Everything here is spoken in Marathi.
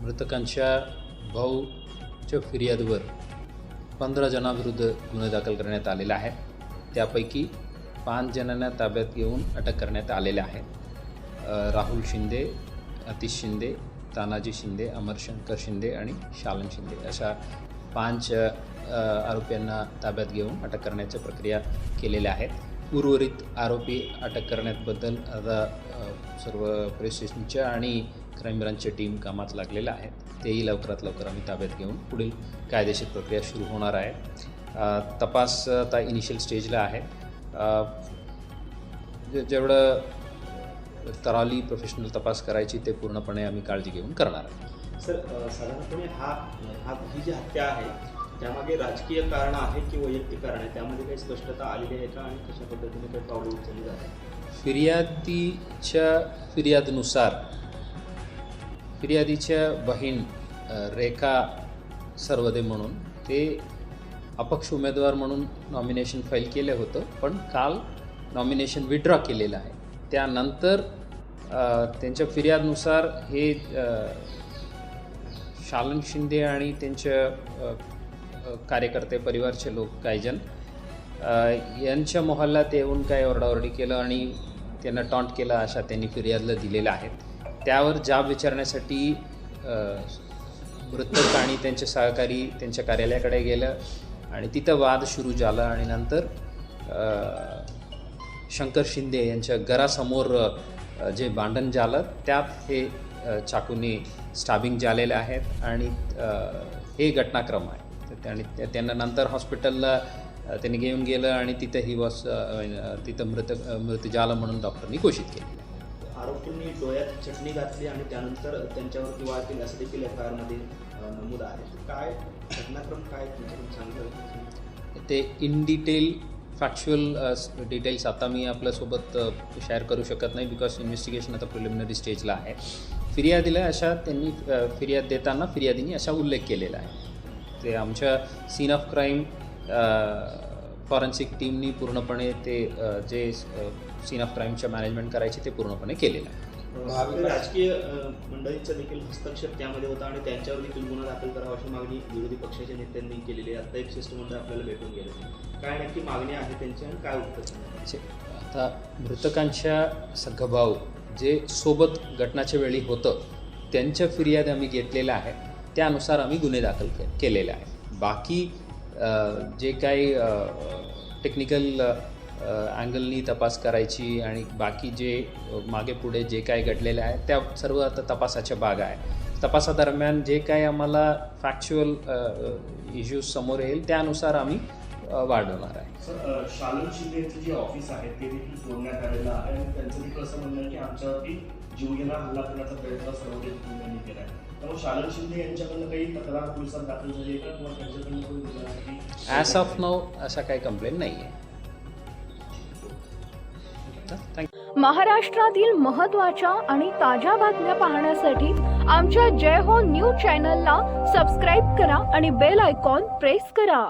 मृतकांच्या भाऊच्या फिर्यादवर पंधरा जणांविरुद्ध गुन्हे दाखल करण्यात आलेला आहे. त्यापैकी पाच जणांना ताब्यात घेऊन अटक करण्यात आलेल्या आहे राहुल शिंदे अतिश शिंदे तानाजी शिंदे अमरशंकर शिंदे आणि शालन शिंदे अशा पाच आरोपींना ताब्यात घेऊन अटक करण्याच्या प्रक्रिया केलेल्या आहेत. उर्वरित आरोपी अटक करण्याबद्दल आता सर्व पोलीस स्टेशनच्या आणि क्राईम ब्रांचच्या टीम कामात लागलेल्या आहेत. तेही लवकरात लवकर आम्ही ताब्यात घेऊन पुढील कायदेशीर प्रक्रिया सुरू होणार आहे. तपास आता इनिशियल स्टेजला आहे. जे- जेवढं तराली प्रोफेशनल तपास करायची ते पूर्णपणे आम्ही काळजी घेऊन करणार आहे सर साधारणपणे हा हा ही जी हत्या आहे त्यामागे राजकीय कारण आहे की वैयक्तिक कारण आहे त्यामध्ये काही स्पष्टता आलेली आहे का? आणि कशा पद्धतीने काही पावलं उचलली जातात फिर्यादीच्या फिर्यादनुसार फिर्यादीच्या बहीण रेखा सर्वदे म्हणून ते अपक्ष उमेदवार म्हणून नॉमिनेशन फाईल केलं होतं. पण काल नॉमिनेशन विड्रॉ केलेलं आहे. त्यानंतर त्यांच्या फिर्यादनुसार हे शालन शिंदे आणि त्यांच्या कार्यकर्ते परिवारचे लोक काहीजण यांच्या मोहल्ल्यात येऊन काय ओरडाओरडी केलं आणि त्यांना टॉन्ट केलं अशा त्यांनी फिर्यादला दिलेल्या आहेत. त्यावर जाब विचारण्यासाठी मृतक आणि त्यांचे सहकारी त्यांच्या कार्यालयाकडे गेलं आणि तिथं वाद सुरू झाला आणि नंतर शंकर शिंदे यांच्या घरासमोर जे भांडण झालं त्यात हे चाकूने स्टाबिंग झालेले आहेत आणि हे घटनाक्रम आहे. तर त्याने त्या- त्यांना नंतर हॉस्पिटलला त्यांनी घेऊन गेलं आणि तिथं ही वॉस तिथं मृत मृत्यू झालं म्हणून डॉक्टरनी घोषित आहे आरोपींनी डोळ्यात चटणी घातली आणि त्यानंतर त्यांच्यावरती वाळ केली असं देखील एफ आय आरमध्ये नमूद आहे. काय घटनाक्रम काय सांगितलं ते इन डिटेल फॅक्च्युअल डिटेल्स आता मी आपल्यासोबत शेअर करू शकत नाही बिकॉज इन्व्हेस्टिगेशन आता प्रिलिमिनरी स्टेजला आहे. फिर्यादीला अशा त्यांनी फिर्याद देताना फिर्यादीने असा उल्लेख केलेला आहे. ते आमच्या सीन ऑफ क्राईम फॉरेन्सिक टीमनी पूर्णपणे ते जे सीन ऑफ क्राईमच्या मॅनेजमेंट करायचे ते पूर्णपणे केलेलं आहे. राजकीय मंडळींचा देखील हस्तक्षेप त्यामध्ये होता आणि त्यांच्यावर देखील गुन्हा दाखल करावा अशी मागणी विरोधी पक्षाच्या नेत्यांनी केलेली आहे. आता एक शिष्टमंडळ आपल्याला भेटून गेलं. काय नक्की मागणी आहे त्यांची आणि काय उत्तर आता मृतकांच्या सगभाऊ जे सोबत घटनाच्या वेळी होतं त्यांच्या फिर्याद आम्ही घेतलेल्या आहे त्यानुसार आम्ही गुन्हे दाखल के केलेले आहे बाकी जे काही टेक्निकल अँगलनी तपास करायची आणि बाकी जे मागे पुढे जे काही घडलेलं आहे त्या सर्व आता तपासाच्या भाग आहे तपासादरम्यान जे काही आम्हाला फॅक्च्युअल इश्यूज समोर येईल त्यानुसार आम्ही वाढवणार आहे. सर शालन शिंदे यांचं जे ऑफिस आहे ते देखील सोडण्यात आलेलं आहे. आणि त्यांचं देखील असं म्हणणं की आमच्यावरती जीवघेणा हल्ला करण्याचा प्रयत्न सर्वोदय कुटुंबियांनी केला आहे त्यामुळे शालन शिंदे यांच्याकडनं काही तक्रार पोलिसात दाखल झाली आहे का? किंवा त्यांच्याकडनं ॲज ऑफ नाव असा काही कंप्लेंट नाही आहे महाराष्ट्रातील महत्त्वाच्या आणि ताज्या बातम्या पाहण्यासाठी आमच्या जय हो न्यूज चॅनलला सबस्क्राईब करा आणि बेल आयकॉन प्रेस करा.